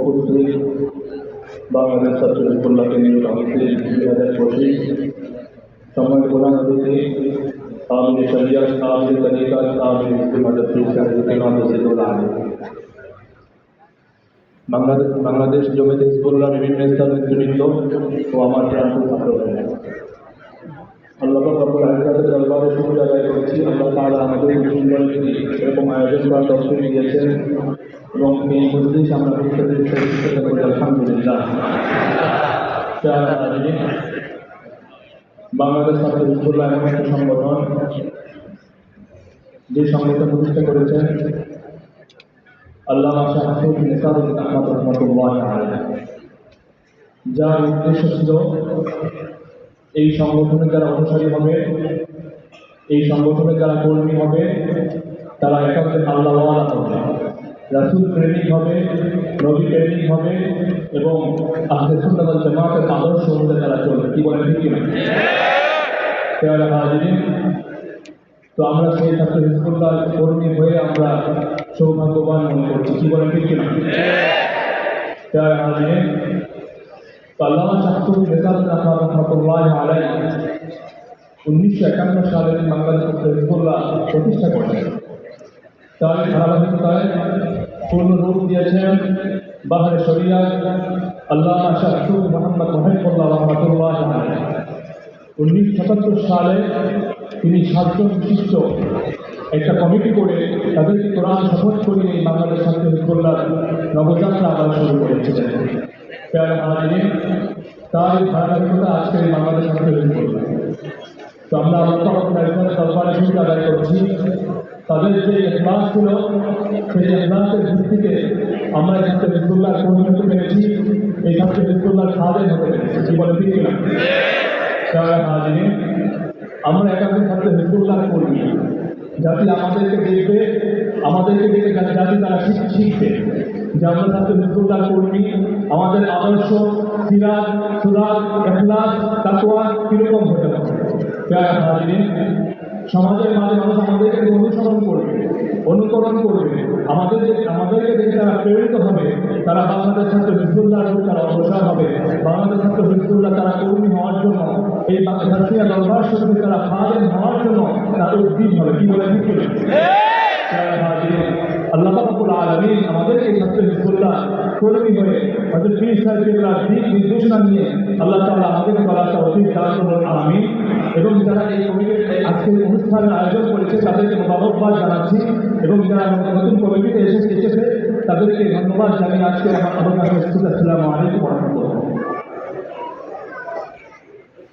উপস্থিত বাংলাদেশ ছাত্র বিপ্লব কেন্দ্রীয় কমিটি দুই হাজার পঁচিশ সময় প্রধান অতিথি কাবিল শরিয়ত কাবিল তরিকা কাবিল ইস্তেমাদত ফিসানুল আলী বাংলাদেশ বাংলাদেশ জমিত হিজবুল্লাহ বিভিন্ন স্তরের নেতৃবৃন্দ ও আমার প্রান্ত ছাত্র আল্লাহ রব্বুল আলামিনের দরবারে শুকর আদায় করছি আল্লাহ তাআলা আমাদের এই সুন্দর একটি এরকম আয়োজন করার তৌফিক দিয়েছেন এবং এই মজলিস আমরা প্রত্যেকের চেষ্টা করি আলহামদুলিল্লাহ। বাংলাদেশ ছাত্র হিজবুল্লাহ এমন একটা সংগঠন, যে সংগঠন প্রতিষ্ঠা করেছেন আল্লাহ শাহুল নিসারুদ্দিন আহমদ রহমতুল্লাহ যার উদ্দেশ্য ছিল, এই সংগঠনের যারা অনুসারী হবে, এই সংগঠনের যারা কর্মী হবে, তারা একাত্রে আল্লাহ হবে। রাসুল প্রেমিক হবে, নবী প্রেমিক হবে এবং আহলে ওয়াল জামাতের আদর্শ অনুযায়ী তারা চলবে। কি বলেন ঠিক পেয়ারা তো আমরা সেই ছাত্র হিজবুল্লাহ কর্মী হয়ে আমরা সৌভাগ্যবান মনে করছি। কি বলেন ঠিক হিজবুল্লাহ প্রতিষ্ঠা করেন। তার ধারাবাহিকতায় পূর্ণ রূপ দিয়েছেন বাহারে শরিয়া। আল্লাহ শাহুল মোহাম্মদ মহিবুল্লাহ রহমতুল্লাহ উনিশশো সাতাত্তর সালে তিনি সাতজন বিশিষ্ট একটা কমিটি করে তাদেরকে কোরআন শপথ করিয়ে বাংলাদেশ ছাত্র হিজবুল্লাহ নবযাত্রা আবার শুরু করেছিলেন। তার ধারাবাহিকতা আজকে বাংলাদেশ ছাত্র হিজবুল্লাহ। তো আমরা আল্লাহ দরবারে শুক্র আদায় করছি। যে ক্লাস ছিল সেই ক্লাসের ভিত্তিতে আমরা ছাত্র কর্মী হতে পেরেছি এই ছাত্র হিজবুল্লাহ খাদেম হতে পেরেছি। কি বলে, ঠিক কিনা? আমরা একাধিক ছাত্র হিজবুল্লাহ কর্মী। জাতি আমাদেরকে দেখবে, আমাদেরকে দেখে জাতি তারা শিখ- শিখবে। যে আমরা ছাত্র হিজবুল্লাহ কর্মী, আমাদের আদর্শ সিরাজ সুরাজ, এখলাস, তাকওয়া কীরকম হতে হাজিরিন সমাজের মাঝে মানুষ আমাদেরকে অনুকরণ করবে। আমাদের আমাদেরকে দেখে তারা প্রেরিত হবে তারা বাংলাদেশ ছাত্র হিজবুল্লাহ তারা অগ্রসর হবে। বাংলাদেশ ছাত্র হিজবুল্লাহ তারা কর্মী হওয়ার জন্য এই বাংলাদেশিয়া দরবার শরীফে তারা খাদেম হওয়ার জন্য তাদের উদ্দিন হবে। কি বলে ঠিক? আল্লাহ রাব্বুল আলামিন আমাদেরকে ছাত্র হিজবুল্লাহ কর্মী হয়ে হযরত পীর সাহেবের দিক নিয়ে আল্লাহ তাআলা আমাদের করার তৌফিক এবং যারা এই কমিটির আজকের অনুষ্ঠানের আয়োজন করেছে, তাদেরকে মোবারকবাদ জানাচ্ছি। এবং যারা নতুন কমিটিতে তাদেরকে ধন্যবাদ জানিয়ে আজকে আমার কাছে আসসালামু আলাইকুম ওয়া